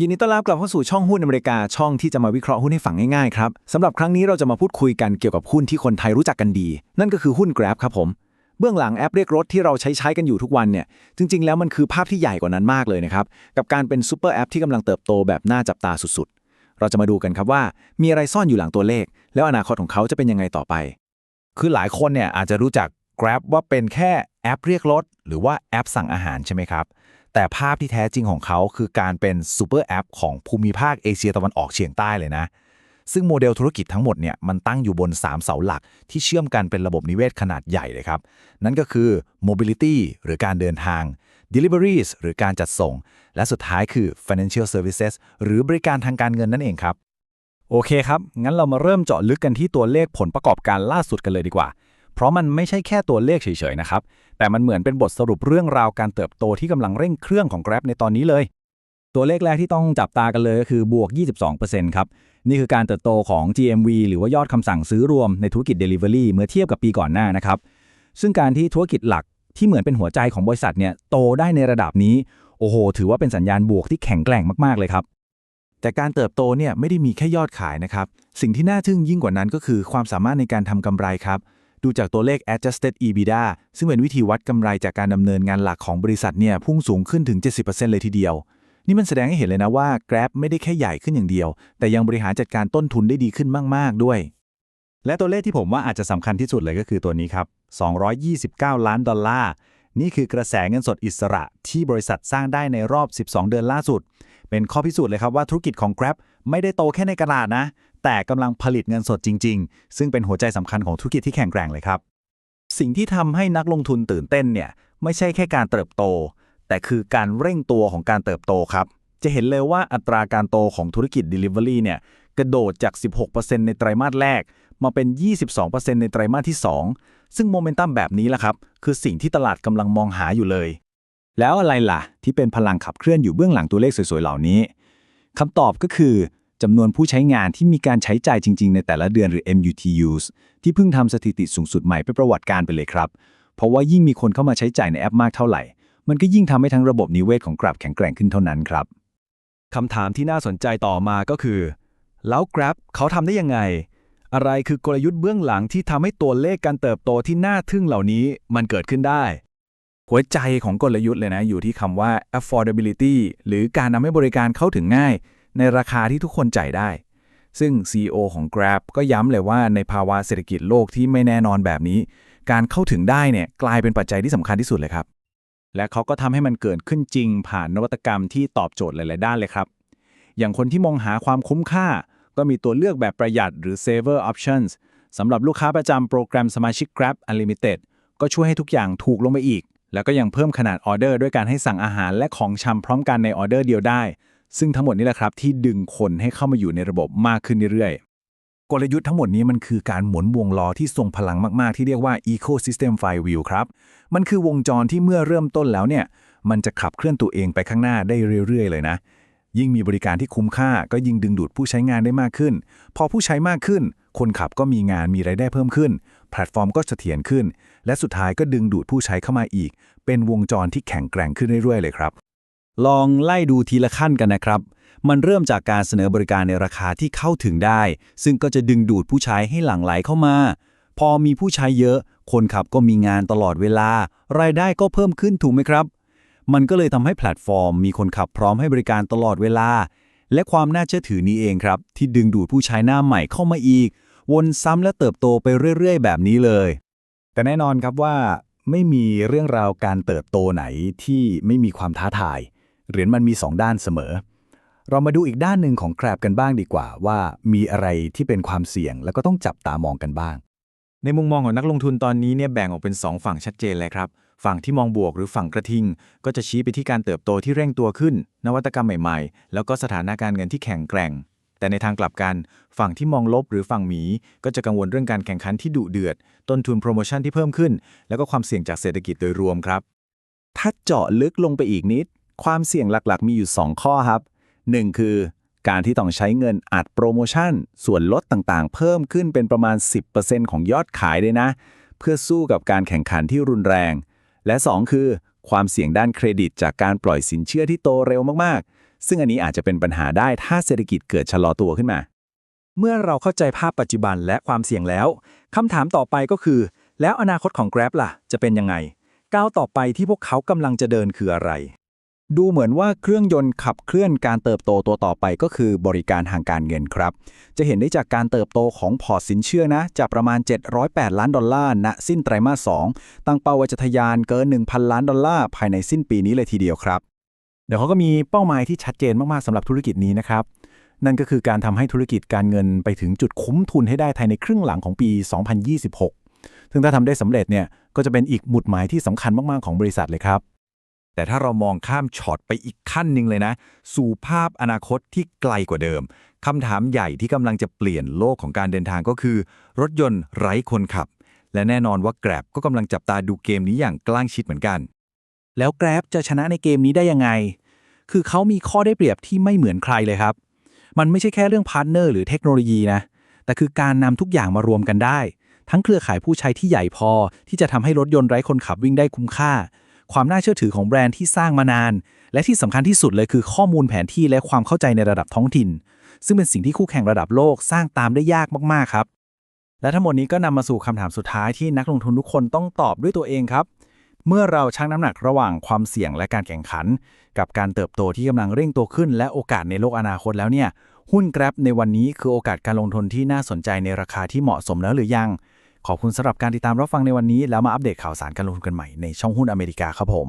ยินดีต้อนรับกลับเข้าสู่ช่องหุ้นอเมริกาช่องที่จะมาวิเคราะห์หุ้นให้ฟังง่ายๆครับสำหรับครั้งนี้เราจะมาพูดคุยกันเกี่ยวกับหุ้นที่คนไทยรู้จักกันดี นั่นก็คือหุ้น Grab ครับผมเบื้องหลังแอปเรียกรถที่เราใช้ใช้กันอยู่ทุกวันเนี่ยจริง ๆ แล้วมันคือภาพที่ใหญ่กว่านั้นมากเลยนะครับกับการเป็นซูเปอร์แอปที่กำลังเติบโตแบบน่าจับตาสุดๆ เราจะมาดูกันครับว่ามีอะไรซ่อนอยู่หลังตัวเลข แล้วอนาคตของเขาจะเป็นยังไงต่อไป คือหลายคนเนี่ยอาจจะรู้จัก Grab ว่าเป็นแค่แอปเรียกรถ หรือว่าแอปสั่งอาหารใช่ไหมครับ แต่ภาพที่แท้จริงของเขาคือการเป็นซูเปอร์แอปของภูมิภาคเอเชียตะวันออกเฉียงใต้เลยนะ ซึ่งโมเดลธุรกิจทั้งหมดเนี่ยมันตั้งอยู่บน 3 เสาหลัก ที่เชื่อมกันเป็นระบบนิเวศขนาดใหญ่เลยครับ นั่นก็คือ mobility หรือการเดินทาง deliveries หรือการจัดส่ง และสุดท้ายคือ financial services หรือบริการทางการเงินนั่นเองครับ โอเคครับ งั้นเรามาเริ่มเจาะลึกกันที่ตัวเลขผลประกอบการล่าสุดกันเลยดีกว่า เพราะมันไม่ใช่แค่ตัวเลขเฉยๆนะครับ แต่มันเหมือนเป็นบทสรุปเรื่องราวการเติบโตที่กำลังเร่งเครื่องของ Grab ในตอนนี้เลย ตัวเลขแรกที่ต้องจับตากันเลยก็คือบวก 22%ครับ นี่คือการเติบโตของ GMV หรือว่ายอดคำสั่งซื้อรวมในธุรกิจ Delivery เมื่อเทียบกับปีก่อนหน้านะครับ ซึ่งการที่ธุรกิจหลักที่เหมือนเป็นหัวใจของบริษัทเนี่ยโตได้ในระดับนี้ โอ้โห ถือว่าเป็นสัญญาณบวกที่แข็งแกร่งมากๆเลยครับแต่การเติบโตเนี่ยไม่ได้มีแค่ยอดขายนะครับ สิ่งที่น่าทึ่งยิ่งกว่านั้นก็คือความสามารถในการทำกำไรครับ ดูจากตัวเลข adjusted EBITDA ซึ่งเป็นวิธีวัดกำไรจากการดำเนินงานหลักของบริษัทเนี่ยพุ่งสูงขึ้นถึง 70%เลยทีเดียว นี่มันแสดงให้เห็นเลยนะว่า Grab ไม่ได้แค่ใหญ่ขึ้นอย่างเดียว แต่ยังบริหารจัดการต้นทุนได้ดีขึ้นมากๆด้วย และตัวเลขที่ผมว่าอาจจะสำคัญที่สุดเลยก็คือตัวนี้ครับ 229 ล้านดอลลาร์นี่คือกระแสเงินสดอิสระที่บริษัทสร้างได้ในรอบ 12 เดือนล่าสุด เป็นข้อพิสูจน์เลยครับว่าธุรกิจของ Grab ไม่ได้โตแค่ในกระดาษนะ แต่กำลังผลิตเงินสดจริง ๆ ซึ่งเป็นหัวใจสำคัญของธุรกิจที่แข็งแกร่งเลยครับ สิ่งที่ทำให้นักลงทุนตื่นเต้นเนี่ยไม่ใช่แค่การเติบโต แต่คือการเร่งตัวของการเติบโตครับ จะเห็นเลยว่าอัตราการโตของธุรกิจ Delivery เนี่ยกระโดดจาก 16%ในไตรมาสแรก มาเป็น 22%ในไตรมาสที่ 2 ซึ่งโมเมนตัมแบบนี้แหละครับ คือสิ่งที่ตลาดกำลังมองหาอยู่เลย แล้วอะไรล่ะ ที่เป็นพลังขับเคลื่อนอยู่เบื้องหลังตัวเลขสวยๆ เหล่านี้คำตอบก็คือ จำนวนผู้ใช้งานที่มีการใช้จ่ายจริง ๆ ในแต่ละเดือนหรือ MUTUs ที่เพิ่งทำสถิติสูงสุดใหม่เป็นประวัติการไปเลยครับ เพราะว่ายิ่งมีคนเข้ามาใช้จ่ายในแอปมากเท่าไหร่ มันก็ยิ่งทำให้ทั้งระบบนิเวศของกราบแข็งแกร่งขึ้นเท่านั้นครับคำถามที่น่าสนใจต่อมาก็คือ แล้ว Grab เขาทำได้ยังไง อะไรคือกลยุทธ์เบื้องหลังที่ทำให้ตัวเลขการเติบโตที่น่าทึ่งเหล่านี้มันเกิดขึ้นได้ หัวใจของกลยุทธ์เลยนะ อยู่ที่คำว่า affordability หรือการนำให้บริการเข้าถึงง่าย ในราคาที่ทุกคนจ่ายได้ ซึ่ง CEO ของ Grab ก็ย้ำเลยว่าในภาวะเศรษฐกิจโลกที่ไม่แน่นอนแบบนี้ การเข้าถึงได้เนี่ยกลายเป็นปัจจัยที่สำคัญที่สุดเลยครับ และเขาก็ทำให้มันเกิดขึ้นจริงผ่านนวัตกรรมที่ตอบโจทย์หลาย ๆ ด้านเลยครับ อย่างคนที่มองหาความคุ้มค่า ก็มีตัวเลือกแบบประหยัดหรือ saver options สำหรับลูกค้าประจำโปรแกรมสมาชิก Grab Unlimited ก็ช่วยให้ทุกอย่างถูกลงไปอีก แล้วก็ยังเพิ่มขนาดออเดอร์ด้วยการให้สั่งอาหารและของชำพร้อมกันในออเดอร์เดียวได้ ซึ่งทั้งหมดนี้แหละครับที่ดึงคนให้เข้ามาอยู่ในระบบมากขึ้นเรื่อยๆ กลยุทธ์ทั้งหมดนี้มันคือการหมุนวงล้อที่ทรงพลังมาก ๆ ที่เรียกว่า ecosystem flywheel ครับ มันคือวงจรที่เมื่อเริ่มต้นแล้วเนี่ย มันจะขับเคลื่อนตัวเองไปข้างหน้าได้เรื่อย ๆ เลยนะ ยิ่งมีบริการที่คุ้มค่าก็ยิ่งดึงดูดผู้ใช้งานได้มากขึ้น พอผู้ใช้มากขึ้น คนขับก็มีงานมีรายได้เพิ่มขึ้น แพลตฟอร์มก็เสถียรขึ้น และสุดท้ายก็ดึงดูดผู้ใช้เข้ามาอีก เป็นวงจรที่แข็งแกร่งขึ้นเรื่อยๆเลยครับ ลองไล่ดูทีละขั้นกันนะครับ มันเริ่มจากการเสนอบริการในราคาที่เข้าถึงได้ ซึ่งก็จะดึงดูดผู้ใช้ให้หลั่งไหลเข้ามา พอมีผู้ใช้เยอะ คนขับก็มีงานตลอดเวลา รายได้ก็เพิ่มขึ้นถูกไหมครับ มันก็เลยทำให้แพลตฟอร์ม มีคนขับพร้อมให้บริการตลอดเวลา และความน่าเชื่อถือนี้เองครับ ที่ดึงดูดผู้ใช้หน้าใหม่เข้ามาอีก วนซ้ำและเติบโตไปเรื่อย ๆ แบบนี้เลย แต่แน่นอนครับว่าไม่มีเรื่องราวการเติบโตไหนที่ไม่มีความท้าทาย เหรียญมันมี 2 ด้านเสมอ เรามาดูอีกด้านหนึ่งของแครบกันบ้างดีกว่า ว่ามีอะไรที่เป็นความเสี่ยงแล้วก็ต้องจับตามองกันบ้าง ในมุมมองของนักลงทุนตอนนี้เนี่ยแบ่งออกเป็น 2 ฝั่งชัดเจนเลยครับฝั่งที่มองบวกหรือฝั่งกระทิง ก็จะชี้ไปที่การเติบโตที่เร่งตัวขึ้น นวัตกรรมใหม่ๆ แล้วก็สถานะการเงินที่แข็งแกร่ง แต่ในทางกลับกัน ฝั่งที่มองลบหรือฝั่งหมี ก็จะกังวลเรื่องการแข่งขันที่ดุเดือด ต้นทุนโปรโมชั่นที่เพิ่มขึ้น แล้วก็ความเสี่ยงจากเศรษฐกิจโดยรวมครับ ถ้าเจาะลึกลงไปอีกนิด ความเสี่ยงหลักๆ มีอยู่ 2 ข้อครับ 1 คือ การที่ต้องใช้เงินอัดโปรโมชั่น ส่วนลดต่างๆ เพิ่มขึ้นเป็นประมาณ 10%ของยอดขายเลยนะ เพื่อสู้กับการแข่งขันที่รุนแรง และ 2 คือ ความเสี่ยงด้านเครดิต จากการปล่อยสินเชื่อที่โตเร็วมากๆ ซึ่งอันนี้อาจจะเป็นปัญหาได้ถ้าเศรษฐกิจเกิดชะลอตัวขึ้นมา เมื่อเราเข้าใจภาพปัจจุบันและความเสี่ยงแล้วคำถามต่อไปก็คือ แล้วอนาคตของ Grab ล่ะ จะเป็นยังไงก้าวต่อไปที่พวกเขากำลังจะเดินคืออะไร ดูเหมือนว่าเครื่องยนต์ขับเคลื่อนการเติบโตตัวต่อไปก็คือบริการทางการเงินครับ จะเห็นได้จากการเติบโตของพอร์ตสินเชื่อนะ จากประมาณ 708 ล้านดอลลาร์ณสิ้นไตรมาส 2 ตั้งเป้าว่าจะทะยานเกิน 1,000 ล้านดอลลาร์ภายในสิ้นปีนี้เลยทีเดียวครับ เดี๋ยวเขาก็มีเป้าหมายที่ชัดเจนมาก ๆสำหรับธุรกิจนี้นะครับ นั่นก็คือการทำให้ธุรกิจการเงินไปถึงจุดคุ้มทุนให้ได้ภายในครึ่งหลังของปี 2026 ซึ่งถ้าทำได้สำเร็จเนี่ยก็จะเป็นอีกหมุดหมายที่สำคัญมาก ๆ ของบริษัทเลยครับ แต่ถ้าเรามองข้ามช็อตไปอีกขั้นหนึ่งเลยนะ สู่ภาพอนาคตที่ไกลกว่าเดิมคำถามใหญ่ที่กำลังจะเปลี่ยนโลกของการเดินทางก็คือ รถยนต์ไร้คนขับ และแน่นอนว่า Grab ก็กำลังจับตาดูเกมนี้อย่างใกล้ชิดเหมือนกัน แล้ว Grab จะชนะในเกมนี้ได้ยังไง คือเขามีข้อได้เปรียบที่ไม่เหมือนใครเลยครับ มันไม่ใช่แค่เรื่องพาร์ทเนอร์หรือเทคโนโลยีนะ แต่คือการนำทุกอย่างมารวมกันได้ ทั้งเครือข่ายผู้ใช้ที่ใหญ่พอ ที่จะทำให้รถยนต์ไร้คนขับวิ่งได้คุ้มค่า ความน่าเชื่อถือของแบรนด์ที่สร้างมานาน และที่สำคัญที่สุดเลยคือข้อมูลแผนที่และความเข้าใจในระดับท้องถิ่น ซึ่งเป็นสิ่งที่คู่แข่งระดับโลกสร้างตามได้ยากมากๆครับ และทั้งหมดนี้ก็นำมาสู่คำถามสุดท้ายที่นักลงทุนทุกคนต้องตอบด้วยตัวเองครับ เมื่อเราชั่งน้ำหนักระหว่างความเสี่ยงและการแข่งขัน กับการเติบโตที่กำลังเร่งตัวขึ้น และโอกาสในโลกอนาคตแล้วเนี่ยหุ้น Grab ในวันนี้คือโอกาสการลงทุนที่น่าสนใจในราคาที่เหมาะสมแล้วหรือยัง ขอบคุณสำหรับการติดตามรับฟังในวันนี้ แล้วมาอัปเดตข่าวสารการลงทุนกันใหม่ในช่องหุ้นอเมริกาครับผม